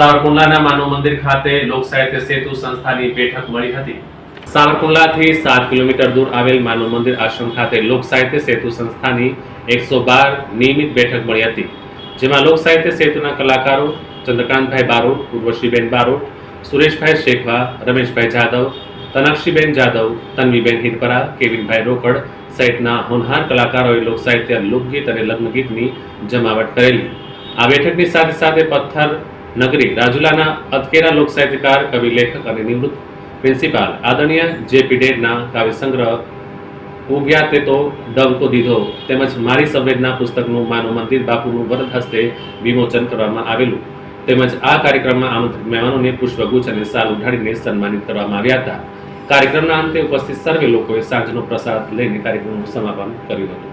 સાવરકુંડલાના માનવ મંદિર ખાતે લોક સાહિત્ય સેતુ સંસ્થાની બેઠક મળી હતી. સાવરકુંડલાથી સાત કિલોમીટર દૂર આવેલ માનવ મંદિર આશ્રમ ખાતે લોક સાહિત્ય સેતુ સંસ્થાની એકસો નિયમિત બેઠક મળી હતી. જેમાં લોક સાહિત્ય સેતુના કલાકારો ચંદ્રકાંતભાઈ બારોટ, ઉર્વશીબેન બારોટ, સુરેશભાઈ શેખવા, રમેશભાઈ જાદવ, તનાક્ષીબેન જાદવ, તન્વીબેન હિરપરા કેવિનભાઈ રોકડ સહિતના હોનહાર કલાકારોએ લોક સાહિત્ય લોકગીત અને લગ્નગીતની જમાવટ કરેલી. આ બેઠકની સાથે સાથે પથ્થર નગરી રાજુલાના અતકેરા લોક સાહિત્યકાર કવિ, લેખક અને નિવૃત્ત પ્રિન્સિપાલ આદરણીય જે પી ડેડના કાવ્ય સંગ્રહ, ઉગ્યા તે તો ડંકો દીધો તેમજ મારી સંવેદના પુસ્તકનું માનવ મંદિર બાપુનું વરદ હસ્તે વિમોચન કરવામાં આવેલું. તેમજ આ કાર્યક્રમમાં આમંત્રિત મહેમાનોને પુષ્પગુચ્છ અને સાલ ઉઢાડીને સન્માનિત કરવામાં આવ્યા હતા. કાર્યક્રમના અંતે ઉપસ્થિત સર્વે લોકોએ સાંજનો પ્રસાદ લઈને કાર્યક્રમનું સમાપન કર્યું હતું.